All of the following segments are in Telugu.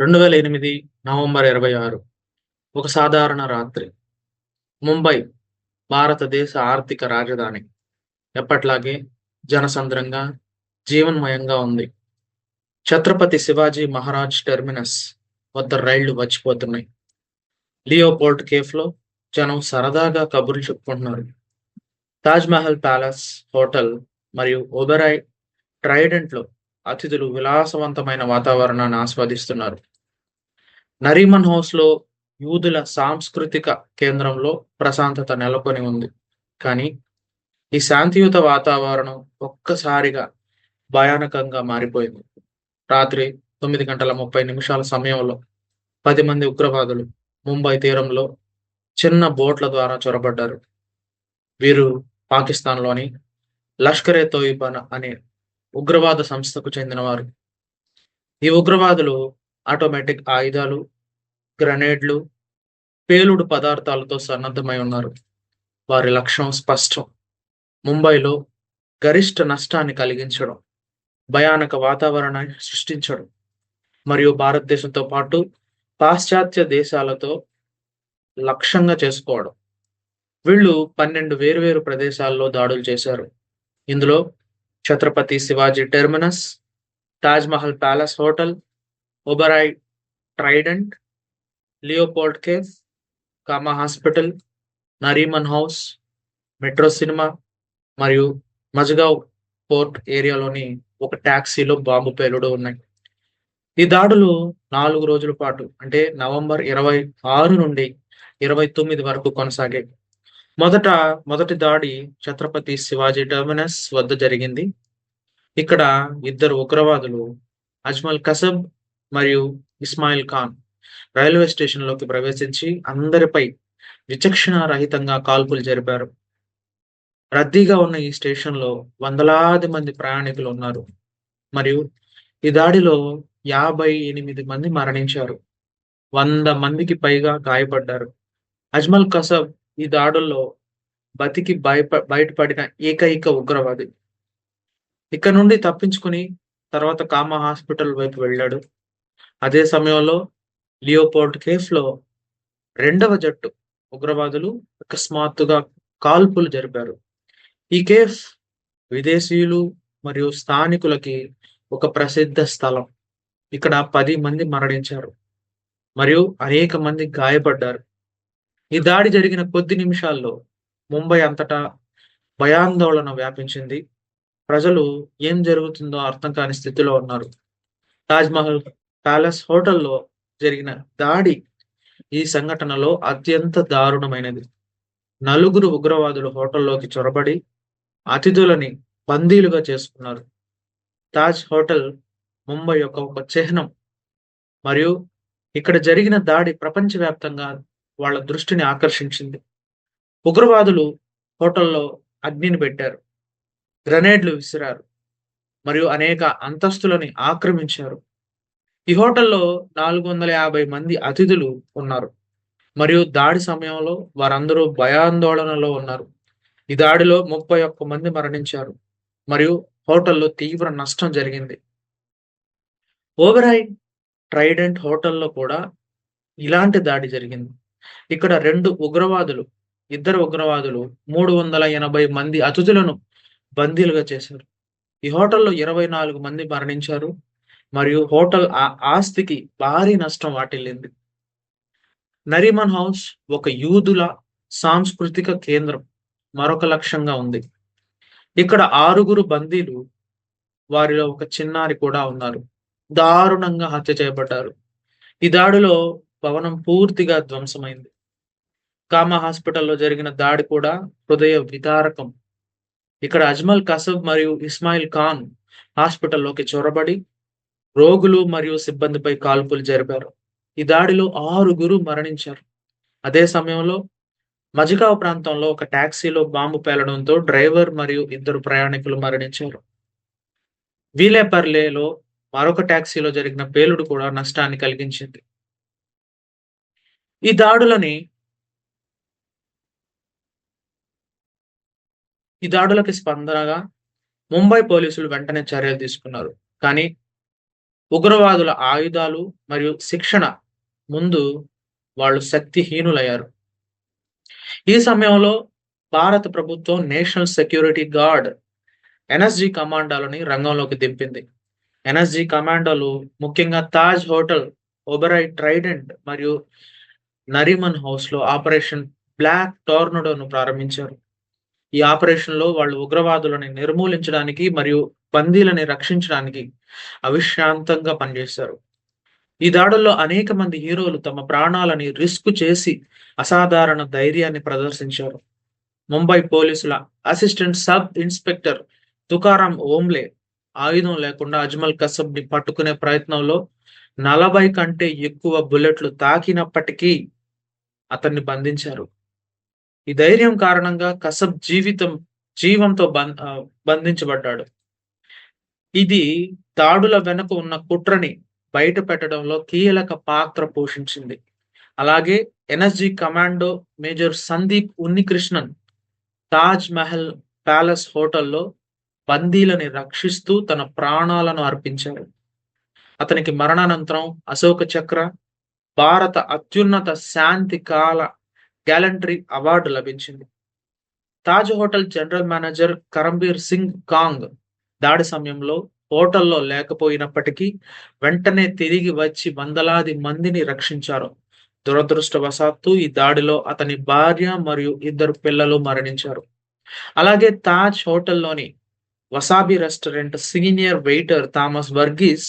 రెండు వేల ఎనిమిది నవంబర్ ఇరవై ఆరు ఒక సాధారణ రాత్రి. ముంబై భారతదేశ ఆర్థిక రాజధాని. ఎప్పట్లాగే జనసంద్రంగా జీవన్మయంగా ఉంది. ఛత్రపతి శివాజీ మహారాజ్ టెర్మినస్ వద్ద రైళ్ళు వచ్చిపోతున్నాయి లియోపోర్ట్ కేఫ్లో జనం సరదాగా కబుర్లు చెప్పుకుంటున్నారు. తాజ్ మహల్ ప్యాలెస్ హోటల్ మరియు ఒబెరాయ్ ట్రైడెంట్లో అతిథులు విలాసవంతమైన వాతావరణాన్ని ఆస్వాదిస్తున్నారు. నరీమన్ హౌస్లో యూదుల సాంస్కృతిక కేంద్రంలో ప్రశాంతత నెలకొని ఉంది. కానీ ఈ శాంతియుత వాతావరణం ఒక్కసారిగా భయానకంగా మారిపోయింది. రాత్రి తొమ్మిది గంటల ముప్పై నిమిషాల సమయంలో పది మంది ఉగ్రవాదులు ముంబై తీరంలో చిన్న బోట్ల ద్వారా చొరబడ్డారు. వీరు పాకిస్తాన్లోని లష్కరే తోయిబన్ అనే ఉగ్రవాద సంస్థకు చెందినవారు. ఈ ఉగ్రవాదులు ఆటోమేటిక్ ఆయుధాలు గ్రనేడ్లు పేలుడు పదార్థాలతో సన్నద్ధమై ఉన్నారు. వారి లక్ష్యం స్పష్టం. ముంబైలో గరిష్ట నష్టాన్ని కలిగించడం భయానక వాతావరణాన్ని సృష్టించడం మరియు భారతదేశంతో పాటు పాశ్చాత్య దేశాలతో లక్ష్యంగా చేసుకోవడం. వీళ్ళు పన్నెండు వేరువేరు ప్రదేశాల్లో దాడులు చేశారు. ఇందులో Chhatrapati Shivaji terminus Taj Mahal palace hotel Oberoi Trident Leopold cafe Cama hospital Nariman house metro cinema మరియు మజగావ్ పోర్ట్ ఏరియాలోని ఒక ట్యాక్సీలో బాంబు పేలుడు ఉన్నాయి. ఈ దాడులు నాలుగు రోజుల పాటు అంటే నవంబర్ ఇరవై ఆరు నుండి ఇరవై తొమ్మిది వరకు కొనసాగాయి. మొదట మొదటి దాడి ఛత్రపతి శివాజీ టెర్మినస్ వద్ద జరిగింది. ఇక్కడ ఇద్దరు ఉగ్రవాదులు అజ్మల్ కసబ్ మరియు ఇస్మాయిల్ ఖాన్ రైల్వే స్టేషన్లోకి ప్రవేశించి అందరిపై విచక్షణ రహితంగా కాల్పులు జరిపారు. రద్దీగా ఉన్న ఈ స్టేషన్లో వందలాది మంది ప్రయాణికులు ఉన్నారు. మరియు ఈ దాడిలో యాభై ఎనిమిది మంది మరణించారు. వంద మందికి పైగా గాయపడ్డారు. అజ్మల్ కసబ్ ఈ దాడుల్లో బతికి బయప బయటపడిన ఏకైక ఉగ్రవాది. ఇక్కడ నుండి తప్పించుకుని తర్వాత కామా హాస్పిటల్ వైపు వెళ్ళాడు. అదే సమయంలో లియోపోర్ట్ కేఫ్లో రెండవ జట్టు ఉగ్రవాదులు అకస్మాత్తుగా కాల్పులు జరిపారు. ఈ కేఫ్ విదేశీయులు మరియు స్థానికులకి ఒక ప్రసిద్ధ స్థలం. ఇక్కడ పది మంది మరణించారు. మరియు అనేక మంది గాయపడ్డారు. ఈ దాడి జరిగిన కొద్ది నిమిషాల్లో ముంబై అంతటా భయాందోళన వ్యాపించింది. ప్రజలు ఏం జరుగుతుందో అర్థం కాని స్థితిలో ఉన్నారు. తాజ్మహల్ ప్యాలెస్ హోటల్లో జరిగిన దాడి ఈ సంఘటనలో అత్యంత దారుణమైనది. నలుగురు ఉగ్రవాదులు హోటల్లోకి చొరబడి అతిథులని బందీలుగా చేసుకున్నారు. తాజ్ హోటల్ ముంబై యొక్క ఒక చిహ్నం. మరియు ఇక్కడ జరిగిన దాడి ప్రపంచవ్యాప్తంగా వాళ్ళ దృష్టిని ఆకర్షించింది. ఉగ్రవాదులు హోటల్లో అగ్నిని పెట్టారు. గ్రనేడ్లు విసిరారు. మరియు అనేక అంతస్తులని ఆక్రమించారు. ఈ హోటల్లో నాలుగు వందల యాభై మంది అతిథులు ఉన్నారు. మరియు దాడి సమయంలో వారందరూ భయాందోళనలో ఉన్నారు. ఈ దాడిలో ముప్పై ఒక్క మంది మరణించారు. మరియు హోటల్లో తీవ్ర నష్టం జరిగింది. ఓబెరాయ్ ట్రైడెంట్ హోటల్లో కూడా ఇలాంటి దాడి జరిగింది. ఇక్కడ రెండు ఉగ్రవాదులు ఇద్దరు ఉగ్రవాదులు మూడు వందల ఎనభై మంది అతిథులను బందీలుగా చేశారు. ఈ హోటల్లో ఇరవై నాలుగు మంది మరణించారు. మరియు హోటల్ ఆస్తికి భారీ నష్టం వాటిల్లింది. నరిమన్ హౌస్ ఒక యూదుల సాంస్కృతిక కేంద్రం. మరొక లక్ష్యంగా ఉంది. ఇక్కడ ఆరుగురు బందీలు వారిలో ఒక చిన్నారి కూడా ఉన్నారు. దారుణంగా హత్య చేయబడ్డారు. ఈ దాడిలో భవనం పూర్తిగా ధ్వంసమైంది. కామా హాస్పిటల్లో జరిగిన దాడి కూడా హృదయ విదారకం. ఇక్కడ అజ్మల్ కసబ్ మరియు ఇస్మాయిల్ ఖాన్ హాస్పిటల్లోకి చొరబడి రోగులు మరియు సిబ్బందిపై కాల్పులు జరిపారు. ఈ దాడిలో ఆరుగురు మరణించారు. అదే సమయంలో మజిగావ్ ప్రాంతంలో ఒక టాక్సీలో బాంబు పేలడంతో డ్రైవర్ మరియు ఇద్దరు ప్రయాణికులు మరణించారు. వీలేపర్లేలో మరొక ట్యాక్సీలో జరిగిన పేలుడు కూడా నష్టాన్ని కలిగించింది. ఈ దాడులని ఈ దాడులకి స్పందనగా ముంబై పోలీసులు వెంటనే చర్యలు తీసుకున్నారు. కానీ ఉగ్రవాదుల ఆయుధాలు మరియు శిక్షణ ముందు వాళ్ళు శక్తిహీనులయ్యారు. ఈ సమయంలో భారత ప్రభుత్వం నేషనల్ సెక్యూరిటీ గార్డ్ ఎన్ఎస్జి కమాండోలని రంగంలోకి దింపింది. ఎన్ఎస్జి కమాండోలు ముఖ్యంగా తాజ్ హోటల్ ఒబెరై ట్రైడెంట్ మరియు నరిమన్ హౌస్లో ఆపరేషన్ బ్లాక్ టోర్నడోను ప్రారంభించారు. ఈ ఆపరేషన్లో వాళ్ళు ఉగ్రవాదులను నిర్మూలించడానికి మరియు బందీలని రక్షించడానికి అవిశ్రాంతంగా పనిచేశారు. ఈ దాడుల్లో అనేక మంది హీరోలు తమ ప్రాణాలని రిస్క్ చేసి అసాధారణ ధైర్యాన్ని ప్రదర్శించారు. ముంబై పోలీసుల assistant sub inspector Tukaram Omble ఆయుధం లేకుండా అజ్మల్ కసబ్ని పట్టుకునే ప్రయత్నంలో నలభై కంటే ఎక్కువ బుల్లెట్లు తాకినప్పటికీ అతన్ని బంధించారు. ఈ ధైర్యం కారణంగా కసబ్ జీవితం జీవంతో బం- బంధించబడ్డాడు. ఇది దాడుల వెనుక ఉన్న కుట్రని బయట పెట్టడంలో కీలక పాత్ర పోషించింది. అలాగే NSG commando major Sandeep Unnikrishnan Taj Mahal palace హోటల్లో బందీలని రక్షిస్తూ తన ప్రాణాలను అర్పించాడు అతనికి మరణానంతరం అశోక చక్ర భారత అత్యున్నత శాంతి కాల గ్యాలంటరీ అవార్డు లభించింది. Taj hotel general manager Karambir Singh Kang దాడి సమయంలో హోటల్లో లేకపోయినప్పటికీ వెంటనే తిరిగి వచ్చి వందలాది మందిని రక్షించారు. దురదృష్టవశాత్తు ఈ దాడిలో అతని భార్య మరియు ఇద్దరు పిల్లలు మరణించారు. అలాగే Taj హోటల్లోని wasabi restaurant senior waiter Thomas Varghese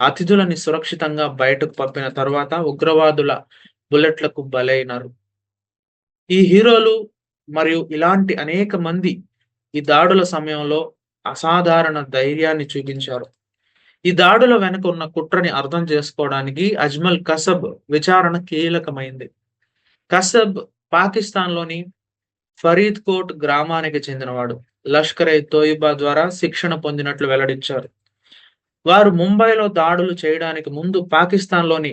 అతిథులని సురక్షితంగా బయటకు పంపిన తర్వాత ఉగ్రవాదుల బుల్లెట్లకు బలైనారు. ఈ హీరోలు మరియు ఇలాంటి అనేక మంది ఈ దాడుల సమయంలో అసాధారణ ధైర్యాన్ని చూపించారు. ఈ దాడుల వెనుక ఉన్న కుట్రని అర్థం చేసుకోవడానికి అజ్మల్ కసబ్ విచారణ కీలకమైంది. కసబ్ పాకిస్తాన్లోని ఫరీద్ కోట్ గ్రామానికి చెందినవాడు. లష్కర్ ఎ తోయిబా ద్వారా శిక్షణ పొందినట్లు వెల్లడించారు. వారు ముంబైలో దాడులు చేయడానికి ముందు పాకిస్తాన్లోని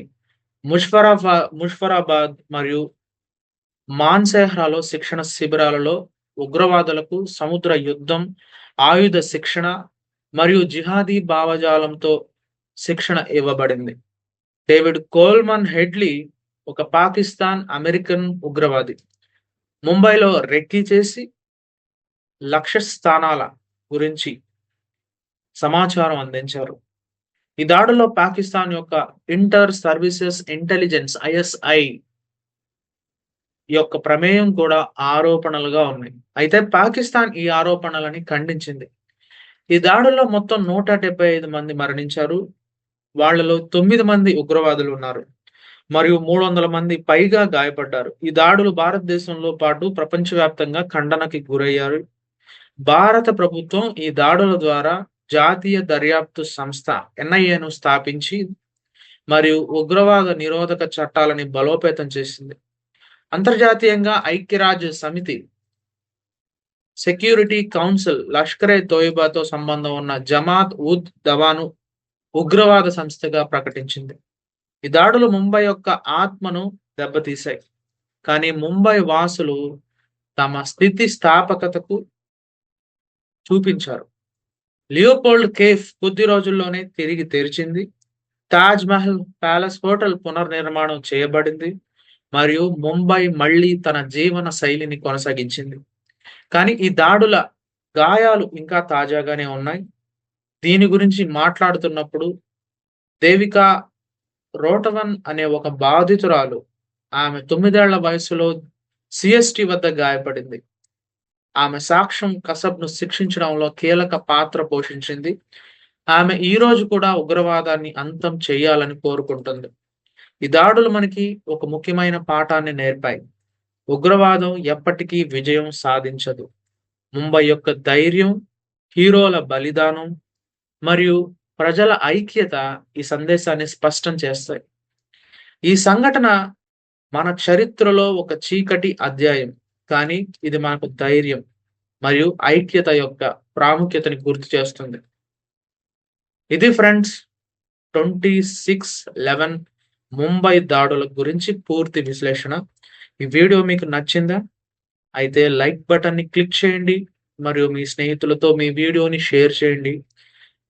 ముష్ఫరాబా ముష్ఫరాబాద్ మరియు మాన్సేహ్రాలో శిక్షణ శిబిరాలలో ఉగ్రవాదులకు సముద్ర యుద్ధం ఆయుధ శిక్షణ మరియు జిహాదీ భావజాలంతో శిక్షణ ఇవ్వబడింది. డేవిడ్ కోల్మన్ హెడ్లీ ఒక పాకిస్తాన్ అమెరికన్ ఉగ్రవాది. ముంబైలో రెక్కీ చేసి లక్ష్య స్థానాల గురించి సమాచారం అందించారు. ఈ దాడుల్లో పాకిస్తాన్ యొక్క ఇంటర్ సర్వీసెస్ ఇంటెలిజెన్స్ ఐఎస్ఐ యొక్క ప్రమేయం కూడా ఆరోపణలుగా ఉన్నాయి అయితే పాకిస్తాన్ ఈ ఆరోపణలని ఖండించింది. ఈ దాడుల్లో మొత్తం నూట డెబ్బై ఐదు మంది మరణించారు. వాళ్ళలో తొమ్మిది మంది ఉగ్రవాదులు ఉన్నారు. మరియు మూడు వందల మంది పైగా గాయపడ్డారు. ఈ దాడులు భారతదేశంలో పాటు ప్రపంచవ్యాప్తంగా ఖండనకి గురయ్యారు. భారత ప్రభుత్వం ఈ దాడుల ద్వారా జాతీయ దర్యాప్తు సంస్థ ఎన్ఐఏను స్థాపించి మరియు ఉగ్రవాద నిరోధక చట్టాలని బలోపేతం చేసింది. అంతర్జాతీయంగా ఐక్యరాజ్య సమితి సెక్యూరిటీ కౌన్సిల్ లష్కరే తోయిబాతో సంబంధం ఉన్న జమాత్ ఉద్ దవాను ఉగ్రవాద సంస్థగా ప్రకటించింది. ఈ దాడులు ముంబై యొక్క ఆత్మను దెబ్బతీశాయి. కానీ ముంబై వాసులు తమ స్థితి స్థాపకతకు చూపించారు. లియోపోల్డ్ కేఫ్ కొద్ది రోజుల్లోనే తిరిగి తెరిచింది. తాజ్ మహల్ ప్యాలెస్ హోటల్ పునర్నిర్మాణం చేయబడింది. మరియు ముంబై మళ్ళీ తన జీవన శైలిని కొనసాగించింది. కానీ ఈ దాడుల గాయాలు ఇంకా తాజాగానే ఉన్నాయి. దీని గురించి మాట్లాడుతున్నప్పుడు దేవిక రోటవన్ అనే ఒక బాధితురాలు ఆమె తొమ్మిదేళ్ళ వయసులో సిఎస్టి వద్ద గాయపడింది. ఆమె సాక్ష్యం కసబ్ను శిక్షించడంలో కీలక పాత్ర పోషించింది. ఆమె ఈ రోజు కూడా ఉగ్రవాదాన్ని అంతం చేయాలని కోరుకుంటుంది. ఈ దాడులు మనకి ఒక ముఖ్యమైన పాఠాన్ని నేర్పాయి. ఉగ్రవాదం ఎప్పటికీ విజయం సాధించదు. ముంబై యొక్క ధైర్యం హీరోల బలిదానం మరియు ప్రజల ఐక్యత ఈ సందేశాన్ని స్పష్టం చేస్తాయి. ఈ సంఘటన మన చరిత్రలో ఒక చీకటి అధ్యాయం. కానీ ఇది మనకు ధైర్యం మరియు ఐక్యత యొక్క ప్రాముఖ్యతని గుర్తు చేస్తుంది ఇది friends twenty six eleven Mumbai దాడుల గురించి పూర్తి విశ్లేషణ ఈ వీడియో మీకు నచ్చిందా అయితే లైక్ బటన్ని క్లిక్ చేయండి మరియు మీ స్నేహితులతో మీ వీడియోని షేర్ చేయండి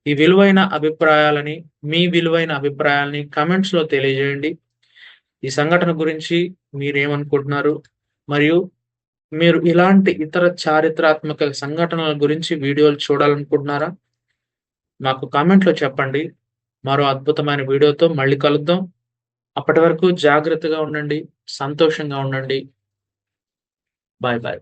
ఈ విలువైన అభిప్రాయాలని, మీ విలువైన అభిప్రాయాలని కమెంట్స్లో తెలియజేయండి. ఈ సంఘటన గురించి మీరేమనుకుంటున్నారు? మరియు మీరు ఇలాంటి ఇతర చారిత్రాత్మక సంఘటనల గురించి వీడియోలు చూడాలనుకుంటున్నారా? మాకు కామెంట్‌లో చెప్పండి. మరో అద్భుతమైన వీడియోతో మళ్ళీ కలుద్దాం. అప్పటి వరకు జాగ్రత్తగా ఉండండి. సంతోషంగా ఉండండి. Bye bye.